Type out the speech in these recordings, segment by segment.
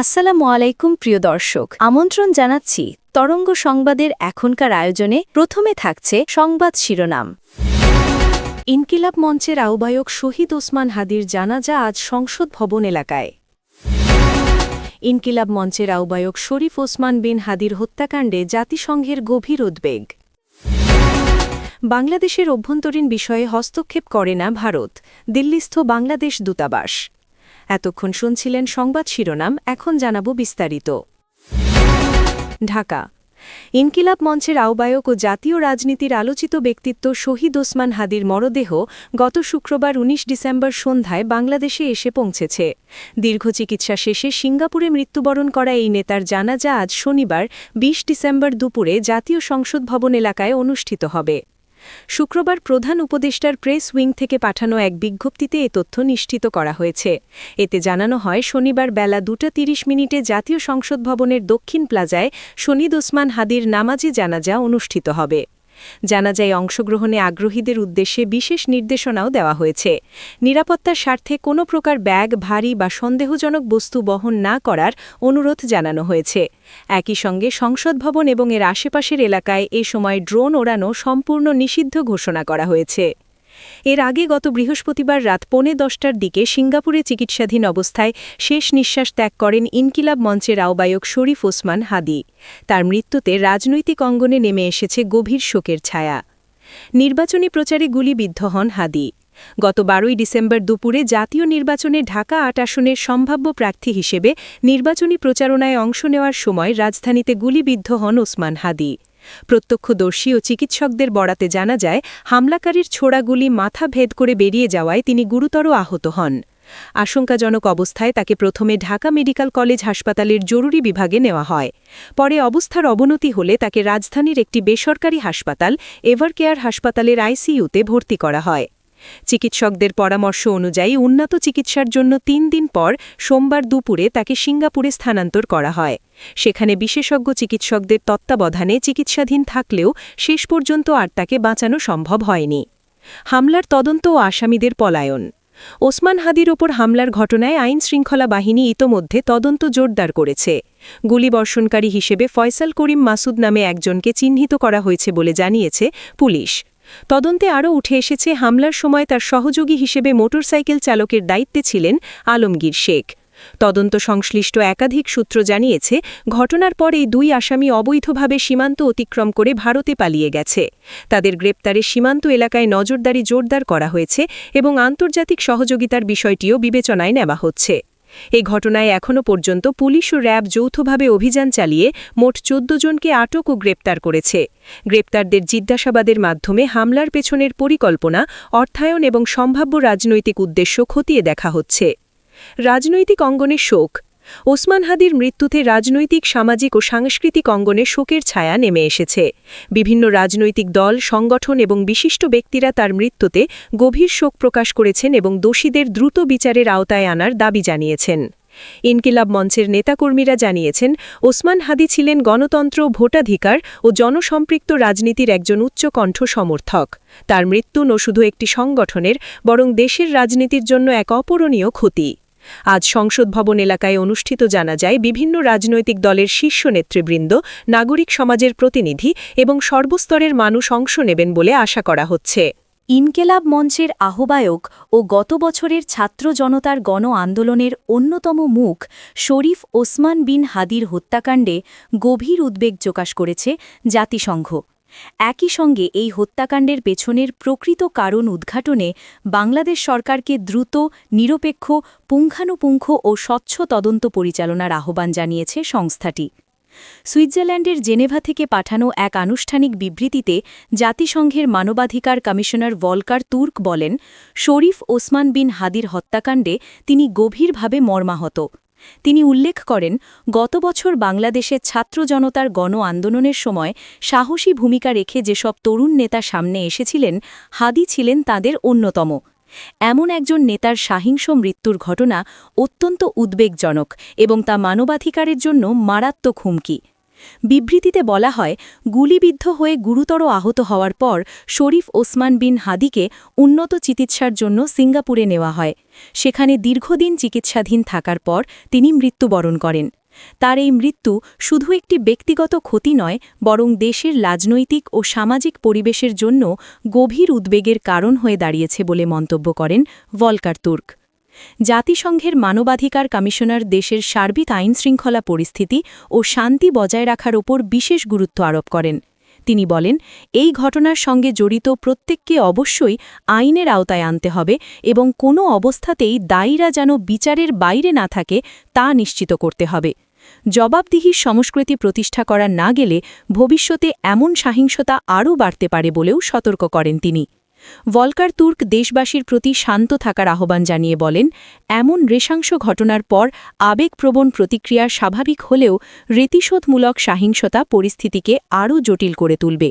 আসসালামু আলাইকুম, প্রিয় দর্শক। আমন্ত্রণ জানাচ্ছি তরঙ্গ সংবাদের এখনকার আয়োজনে। প্রথমে থাকছে সংবাদ শিরোনাম। ইনকিলাব মঞ্চের আহ্বায়ক শহীদ ওসমান হাদির জানাজা আজ সংসদ ভবন এলাকায়। ইনকিলাব মঞ্চের আহ্বায়ক শরীফ ওসমান বিন হাদির হত্যাকাণ্ডে জাতিসংঘের গভীর উদ্বেগ। বাংলাদেশের অভ্যন্তরীণ বিষয়ে হস্তক্ষেপ করে না ভারত। দিল্লিস্থ বাংলাদেশ দূতাবাস। এতক্ষণ শুনছিলেন সংবাদ শিরোনাম, এখন জানাব বিস্তারিত। ঢাকা। ইনকিলাব মঞ্চের আহ্বায়ক ও জাতীয় রাজনীতির আলোচিত ব্যক্তিত্ব শহীদ ওসমান হাদির মরদেহ গত শুক্রবার ১৯ ডিসেম্বর সন্ধ্যায় বাংলাদেশে এসে পৌঁছেছে। দীর্ঘ চিকিৎসা শেষে সিঙ্গাপুরে মৃত্যুবরণ করা এই নেতার জানাজা আজ শনিবার ২০ ডিসেম্বর দুপুরে জাতীয় সংসদ ভবন এলাকায় অনুষ্ঠিত হবে। শুক্রবার প্রধান উপদেষ্টার প্রেস উইং থেকে পাঠানো এক বিজ্ঞপ্তিতে এ তথ্য নিশ্চিত করা হয়েছে। এতে জানানো হয়, শনিবার বেলা দুটা তিরিশ মিনিটে জাতীয় সংসদ ভবনের দক্ষিণ প্লাজায় শনিদ ওসমান হাদির নামাজি জানাজা অনুষ্ঠিত হবে। জানাজায় অংশগ্রহণে আগ্রহীদের উদ্দেশ্যে বিশেষ নির্দেশনাও দেওয়া হয়েছে। নিরাপত্তার স্বার্থে কোনো প্রকার ব্যাগ, ভারী বা সন্দেহজনক বস্তু বহন না করার অনুরোধ জানানো হয়েছে। একই সঙ্গে সংসদ ভবন এবং এর আশেপাশের এলাকায় এ সময় ড্রোন ওড়ানো সম্পূর্ণ নিষিদ্ধ ঘোষণা করা হয়েছে। এর আগে গত বৃহস্পতিবার রাত পৌনে দশটার দিকে সিঙ্গাপুরে চিকিৎসাধীন অবস্থায় শেষ নিঃশ্বাস ত্যাগ করেন ইনকিলাব মঞ্চের আহ্বায়ক শরীফ ওসমান হাদি। তার মৃত্যুতে রাজনৈতিক অঙ্গনে নেমে এসেছে গভীর শোকের ছায়া। নির্বাচনী প্রচারে গুলিবিদ্ধ হন হাদি। গত বারোই ডিসেম্বর দুপুরে জাতীয় নির্বাচনে ঢাকা আট আসনের সম্ভাব্য প্রার্থী হিসেবে নির্বাচনী প্রচারণায় অংশ নেওয়ার সময় রাজধানীতে গুলিবিদ্ধ হন ওসমান হাদি। প্রত্যক্ষদর্শী ও চিকিৎসকদের বরাতে জানা যায়, হামলাকারীর ছোড়াগুলি মাথা ভেদ করে বেরিয়ে যাওয়ায় তিনি গুরুতর আহত হন। আশঙ্কাজনক অবস্থায় তাকে প্রথমে ঢাকা মেডিকেল কলেজ হাসপাতালের জরুরি বিভাগে নেওয়া হয়। পরে অবস্থার অবনতি হলে তাকে রাজধানীর একটি বেসরকারি হাসপাতাল, এভারকেয়ার হাসপাতালের আইসিইউতে ভর্তি করা হয়। চিকিৎসকদের পরামর্শ অনুযায়ী উন্নত চিকিৎসার জন্য তিন দিন পর সোমবার দুপুরে তাকে সিঙ্গাপুরে স্থানান্তর করা হয়। সেখানে বিশেষজ্ঞ চিকিৎসকদের তত্ত্বাবধানে চিকিৎসাধীন থাকলেও শেষ পর্যন্ত আর তাকে বাঁচানো সম্ভব হয়নি। হামলার তদন্ত ও আসামিদের পলায়ন। ওসমান হাদির ওপর হামলার ঘটনায় আইন শৃঙ্খলা বাহিনী ইতোমধ্যে তদন্ত জোরদার করেছে। গুলিবর্ষণকারী হিসেবে ফয়সাল করিম মাসুদ নামে একজনকে চিহ্নিত করা হয়েছে বলে জানিয়েছে পুলিশ। তদন্তে আরও উঠে এসেছে, হামলার সময় তার সহযোগী হিসেবে মোটরসাইকেল চালকের দায়িত্বে ছিলেন আলমগীর শেখ। তদন্ত সংশ্লিষ্ট একাধিক সূত্র জানিয়েছে, ঘটনার পর এই দুই আসামি অবৈধভাবে সীমান্ত অতিক্রম করে ভারতে পালিয়ে গেছে। তাদের গ্রেপ্তারে সীমান্ত এলাকায় নজরদারি জোরদার করা হয়েছে এবং আন্তর্জাতিক সহযোগিতার বিষয়টিও বিবেচনায় নেওয়া হচ্ছে। এ ঘটনায় এখনও পর্যন্ত পুলিশ ও র্যাব যৌথভাবে অভিযান চালিয়ে মোট চোদ্দ জনকে আটক ও গ্রেপ্তার করেছে। গ্রেপ্তারদের জিজ্ঞাসাবাদের মাধ্যমে হামলার পেছনের পরিকল্পনা, অর্থায়ন এবং সম্ভাব্য রাজনৈতিক উদ্দেশ্য খতিয়ে দেখা হচ্ছে। রাজনৈতিক অঙ্গনে শোক ওসমান হাদির মৃত্যুতে রাজনৈতিক, সামাজিক ও সাংস্কৃতিক অঙ্গনে শোকের ছায়া নেমে এসেছে। বিভিন্ন রাজনৈতিক দল, সংগঠন এবং বিশিষ্ট ব্যক্তিরা তার মৃত্যুতে গভীর শোক প্রকাশ করেছেন এবং দোষীদের দ্রুত বিচারের আওতায় আনার দাবি জানিয়েছেন। ইনকিলাব মঞ্চের নেতাকর্মীরা জানিয়েছেন, ওসমান হাদি ছিলেন গণতন্ত্র, ভোটাধিকার ও জনসম্পৃক্ত রাজনীতির একজন উচ্চকণ্ঠ সমর্থক। তার মৃত্যু ন শুধু একটি সংগঠনের, বরং দেশের রাজনীতির জন্য এক অপূরণীয় ক্ষতি। আজ সংসদ ভবন এলাকায় অনুষ্ঠিত জানা যায় বিভিন্ন রাজনৈতিক দলের শীর্ষ নেতৃবৃন্দ, নাগরিক সমাজের প্রতিনিধি এবং সর্বস্তরের মানুষ অংশ নেবেন বলে আশা করা হচ্ছে। ইনকেলাব মঞ্চের আহ্বায়ক ও গত বছরের ছাত্র জনতার গণ আন্দোলনের অন্যতম মুখ শরীফ ওসমান বিন হাদির হত্যাকাণ্ডে গভীর উদ্বেগ প্রকাশ করেছে জাতিসংঘ। একই সঙ্গে এই হত্যাকাণ্ডের পেছনের প্রকৃত কারণ উদ্ঘাটনে বাংলাদেশ সরকারকে দ্রুত, নিরপেক্ষ, পুঙ্খানুপুঙ্খ ও স্বচ্ছ তদন্ত পরিচালনার আহ্বান জানিয়েছে সংস্থাটি। সুইজারল্যান্ডের জেনেভা থেকে পাঠানো এক আনুষ্ঠানিক বিবৃতিতে জাতিসংঘের মানবাধিকার কমিশনার ভলকার তুর্ক বলেন, শরীফ ওসমান বিন হাদির হত্যাকাণ্ডে তিনি গভীরভাবে মর্মাহত। তিনি উল্লেখ করেন, গত বছর বাংলাদেশের ছাত্র জনতার গণ আন্দোলনের সময় সাহসী ভূমিকা রেখে যেসব তরুণ নেতা সামনে এসেছিলেন, হাদি ছিলেন তাদের অন্যতম। এমন একজন নেতার সাহিংস মৃত্যুর ঘটনা অত্যন্ত উদ্বেগজনক এবং তা মানবাধিকারের জন্য মারাত্মক হুমকি। বিবৃতিতে বলা হয়, গুলিবিদ্ধ হয়ে গুরুতর আহত হওয়ার পর শরীফ ওসমান বিন হাদিকে উন্নত চিকিৎসার জন্য সিঙ্গাপুরে নেওয়া হয়। সেখানে দীর্ঘদিন চিকিৎসাধীন থাকার পর তিনি মৃত্যুবরণ করেন। তার এই মৃত্যু শুধু একটি ব্যক্তিগত ক্ষতি নয়, বরং দেশের রাজনৈতিক ও সামাজিক পরিবেশের জন্য গভীর উদ্বেগের কারণ হয়ে দাঁড়িয়েছে বলে মন্তব্য করেন ভলকার তুর্ক। জাতিসংঘের মানবাধিকার কমিশনার দেশের সার্বিক আইন শৃঙ্খলা পরিস্থিতি ও শান্তি বজায় রাখার ওপর বিশেষ গুরুত্ব আরোপ করেন। তিনি বলেন, এই ঘটনার সঙ্গে জড়িত প্রত্যেককে অবশ্যই আইনের আওতায় আনতে হবে এবং কোনো অবস্থাতেই দায়ীরা যেন বিচারের বাইরে না থাকে তা নিশ্চিত করতে হবে। জবাবদিহির সংস্কৃতি প্রতিষ্ঠা করা না গেলে ভবিষ্যতে এমন সহিংসতা আরও বাড়তে পারে বলেও সতর্ক করেন তিনি। ভলকার তুর্ক দেশবাসীর প্রতি শান্ত থাকার আহ্বান জানিয়ে বলেন, এমন রেশাংশ ঘটনার পর আবেগপ্রবণ প্রতিক্রিয়া স্বাভাবিক হলেও রীতিশোধমূলক সহিংসতা পরিস্থিতিকে আরও জটিল করে তুলবে।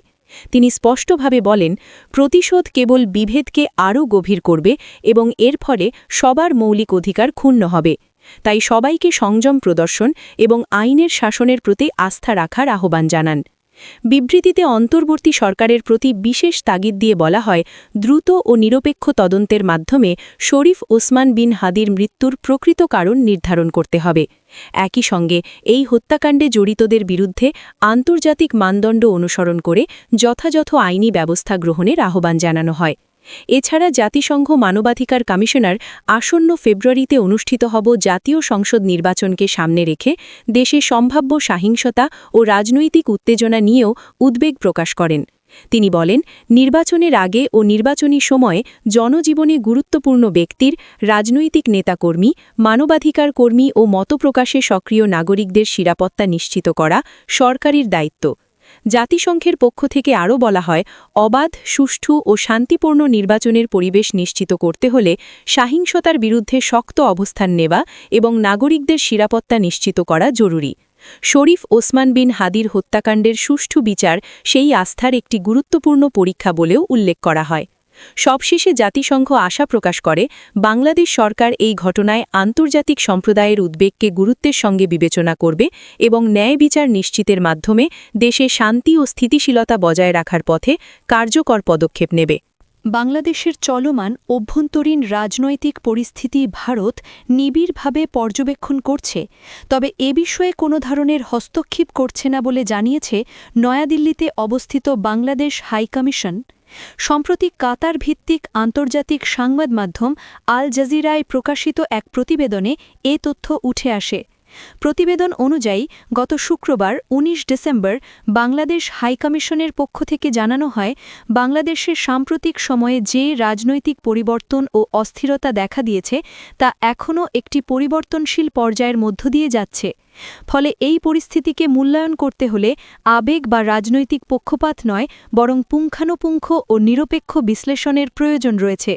তিনি স্পষ্টভাবে বলেন, প্রতিশোধ কেবল বিভেদকে আরও গভীর করবে এবং এর ফলে সবার মৌলিক অধিকার ক্ষুণ্ণ হবে। তাই সবাইকে সংযম প্রদর্শন এবং আইনের শাসনের প্রতি আস্থা রাখার আহ্বান জানান। বিবৃতিতে অন্তর্বর্তী সরকারের প্রতি বিশেষ তাগিদ দিয়ে বলা হয়, দ্রুত ও নিরপেক্ষ তদন্তের মাধ্যমে শরীফ ওসমান বিন হাদির মৃত্যুর প্রকৃত কারণ নির্ধারণ করতে হবে। একই সঙ্গে এই হত্যাকাণ্ডে জড়িতদের বিরুদ্ধে আন্তর্জাতিক মানদণ্ড অনুসরণ করে যথাযথ আইনি ব্যবস্থা গ্রহণের আহ্বান জানানো হয়। এছাড়া জাতিসংঘ মানবাধিকার কমিশনার আসন্ন ফেব্রুয়ারিতে অনুষ্ঠিত হব জাতীয় সংসদ নির্বাচনকে সামনে রেখে দেশে সম্ভাব্য সহিংসতা ও রাজনৈতিক উত্তেজনা নিয়েও উদ্বেগ প্রকাশ করেন। তিনি বলেন, নির্বাচনের আগে ও নির্বাচনী সময়ে জনজীবনে গুরুত্বপূর্ণ ব্যক্তির, রাজনৈতিক নেতাকর্মী, মানবাধিকার কর্মী ও মতপ্রকাশে সক্রিয় নাগরিকদের নিরাপত্তা নিশ্চিত করা সরকারের দায়িত্ব। জাতিসংঘের পক্ষ থেকে আরও বলা হয়, অবাধ, সুষ্ঠু ও শান্তিপূর্ণ নির্বাচনের পরিবেশ নিশ্চিত করতে হলে সাহিংসতার বিরুদ্ধে শক্ত অবস্থান নেওয়া এবং নাগরিকদের নিরাপত্তা নিশ্চিত করা জরুরি। শরীফ ওসমান বিন হাদির হত্যাকাণ্ডের সুষ্ঠু বিচার সেই আস্থার একটি গুরুত্বপূর্ণ পরীক্ষা বলেও উল্লেখ করা হয়। সবশেষে জাতিসংঘ আশা প্রকাশ করে, বাংলাদেশ সরকার এই ঘটনায় আন্তর্জাতিক সম্প্রদায়ের উদ্বেগকে গুরুত্বের সঙ্গে বিবেচনা করবে এবং ন্যায় বিচার নিশ্চিতের মাধ্যমে দেশে শান্তি ও স্থিতিশীলতা বজায় রাখার পথে কার্যকর পদক্ষেপ নেবে। বাংলাদেশের চলমান অভ্যন্তরীণ রাজনৈতিক পরিস্থিতি ভারত নিবিড়ভাবে পর্যবেক্ষণ করছে, তবে এ বিষয়ে কোনো ধরনের হস্তক্ষেপ করছে না বলে জানিয়েছে নয়াদিল্লিতে অবস্থিত বাংলাদেশ হাইকমিশন। সম্প্রতি কাতার ভিত্তিক আন্তর্জাতিক সংবাদ মাধ্যম আল জাজিরায় প্রকাশিত এক প্রতিবেদনে এ তথ্য উঠে আসে। প্রতিবেদন অনুযায়ী, গত শুক্রবার ১৯ ডিসেম্বর বাংলাদেশ হাইকমিশনের পক্ষ থেকে জানানো হয় বাংলাদেশের সাম্প্রতিক সময়ে যে রাজনৈতিক পরিবর্তন ও অস্থিরতা দেখা দিয়েছে, তা এখনও একটি পরিবর্তনশীল পর্যায়ের মধ্য দিয়ে যাচ্ছে। ফলে এই পরিস্থিতিকে মূল্যায়ন করতে হলে আবেগ বা রাজনৈতিক পক্ষপাত নয়, বরং পুঙ্খানুপুঙ্খ ও নিরপেক্ষ বিশ্লেষণের প্রয়োজন রয়েছে।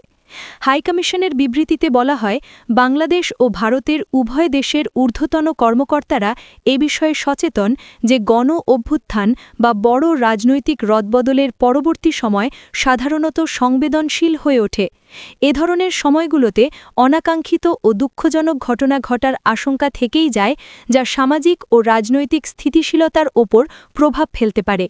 হাইকমিশনের বিবৃতিতে বলা হয়, বাংলাদেশ ও ভারতের উভয় দেশের ঊর্ধ্বতন কর্মকর্তারা এ বিষয়ে সচেতন যে গণ অভ্যুত্থান বা বড় রাজনৈতিক রদবদলের পরবর্তী সময় সাধারণত সংবেদনশীল হয়ে ওঠে। এ ধরনের সময়গুলোতে অনাকাঙ্ক্ষিত ও দুঃখজনক ঘটনা ঘটার আশঙ্কা থেকেই যায়, যা সামাজিক ও রাজনৈতিক স্থিতিশীলতার ওপর প্রভাব ফেলতে পারে।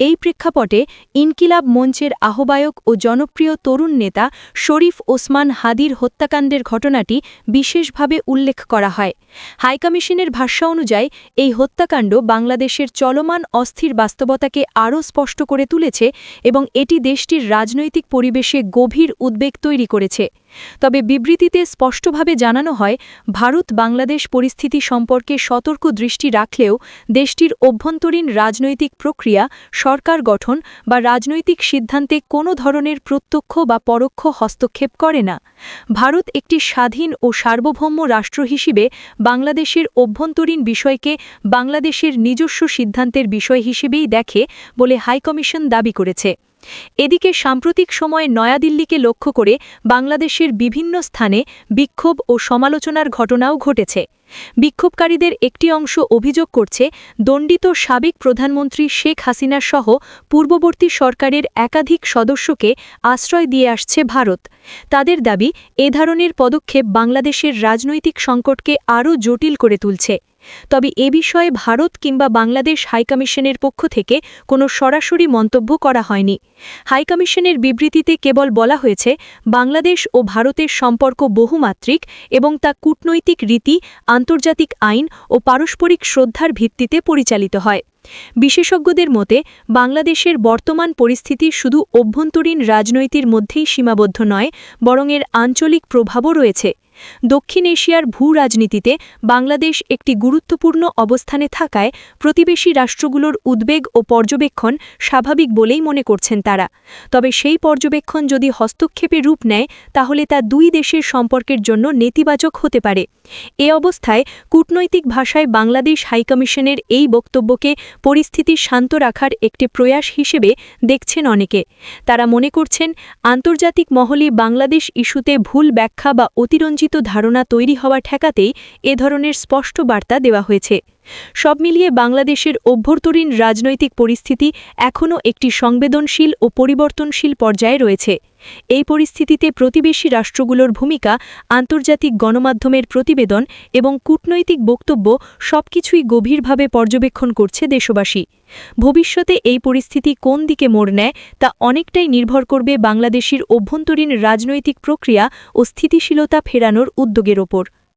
এই প্রেক্ষাপটে ইনকিলাব মঞ্চের আহ্বায়ক ও জনপ্রিয় তরুণ নেতা শরীফ ওসমান হাদির হত্যাকাণ্ডের ঘটনাটি বিশেষভাবে উল্লেখ করা হয়। হাইকমিশনের ভাষ্য অনুযায়ী, এই হত্যাকাণ্ড বাংলাদেশের চলমান অস্থির বাস্তবতাকে আরও স্পষ্ট করে তুলেছে এবং এটি দেশটির রাজনৈতিক পরিবেশে গভীর উদ্বেগ তৈরি করেছে। তবে বিবৃতিতে স্পষ্টভাবে জানানো হয়, ভারত বাংলাদেশ পরিস্থিতি সম্পর্কে সতর্ক দৃষ্টি রাখলেও দেশটির অভ্যন্তরীণ রাজনৈতিক প্রক্রিয়া, সরকার গঠন বা রাজনৈতিক সিদ্ধান্তে কোনো ধরনের প্রত্যক্ষ বা পরোক্ষ হস্তক্ষেপ করে না। ভারত একটি স্বাধীন ও সার্বভৌম রাষ্ট্র হিসেবে বাংলাদেশের অভ্যন্তরীণ বিষয়কে বাংলাদেশের নিজস্ব সিদ্ধান্তের বিষয় হিসেবেই দেখে বলে হাইকমিশন দাবি করেছে। এদিকে সাম্প্রতিক সময়ে নয়াদিল্লিকে লক্ষ্য করে বাংলাদেশের বিভিন্ন স্থানে বিক্ষোভ ও সমালোচনার ঘটনাও ঘটেছে। বিক্ষোভকারীদের একটি অংশ অভিযোগ করছে, দণ্ডিত সাবেক প্রধানমন্ত্রী শেখ হাসিনা সহ পূর্ববর্তী সরকারের একাধিক সদস্যকে আশ্রয় দিয়ে আসছে ভারত। তাদের দাবি, এ ধরনের পদক্ষেপ বাংলাদেশের রাজনৈতিক সংকটকে আরও জটিল করে তুলছে। তবে এ বিষয়ে ভারত কিংবা বাংলাদেশ হাইকমিশনের পক্ষ থেকে কোনো সরাসরি মন্তব্য করা হয়নি। হাইকমিশনের বিবৃতিতে কেবল বলা হয়েছে, বাংলাদেশ ও ভারতের সম্পর্ক বহুমাত্রিক এবং তা কূটনৈতিক রীতি, আন্তর্জাতিক আইন ও পারস্পরিক শ্রদ্ধার ভিত্তিতে পরিচালিত হয়। বিশেষজ্ঞদের মতে, বাংলাদেশের বর্তমান পরিস্থিতি শুধু অভ্যন্তরীণ রাজনৈতির মধ্যেই সীমাবদ্ধ নয়, বরং এর আঞ্চলিক প্রভাবও রয়েছে। দক্ষিণ এশিয়ার ভূ রাজনীতিতে বাংলাদেশ একটি গুরুত্বপূর্ণ অবস্থানে থাকায় প্রতিবেশী রাষ্ট্রগুলোর উদ্বেগ ও পর্যবেক্ষণ স্বাভাবিক বলেই মনে করছেন তারা। তবে সেই পর্যবেক্ষণ যদি হস্তক্ষেপে রূপ নেয়, তাহলে তা দুই দেশের সম্পর্কের জন্য নেতিবাচক হতে পারে। এ অবস্থায় কূটনৈতিক ভাষায় বাংলাদেশ হাইকমিশনের এই বক্তব্যকে পরিস্থিতি শান্ত রাখার একটি প্রয়াস হিসেবে দেখছেন অনেকে। তারা মনে করছেন, আন্তর্জাতিক মহলে বাংলাদেশ ইস্যুতে ভুল ব্যাখ্যা বা অতিরঞ্জিত ধারণা তৈরি হওয়া ঠেকাতেই এ ধরনের স্পষ্ট বার্তা দেওয়া হয়েছে। সব মিলিয়ে বাংলাদেশের অভ্যন্তরীণ রাজনৈতিক পরিস্থিতি এখনও একটি সংবেদনশীল ও পরিবর্তনশীল পর্যায়ে রয়েছে। এই পরিস্থিতিতে প্রতিবেশী রাষ্ট্রগুলোর ভূমিকা, আন্তর্জাতিক গণমাধ্যমের প্রতিবেদন এবং কূটনৈতিক বক্তব্য সবকিছুই গভীরভাবে পর্যবেক্ষণ করছে দেশবাসী। ভবিষ্যতে এই পরিস্থিতি কোন দিকে মোড় নেয় তা অনেকটাই নির্ভর করবে বাংলাদেশের অভ্যন্তরীণ রাজনৈতিক প্রক্রিয়া ও স্থিতিশীলতা ফেরানোর উদ্যোগের ওপর।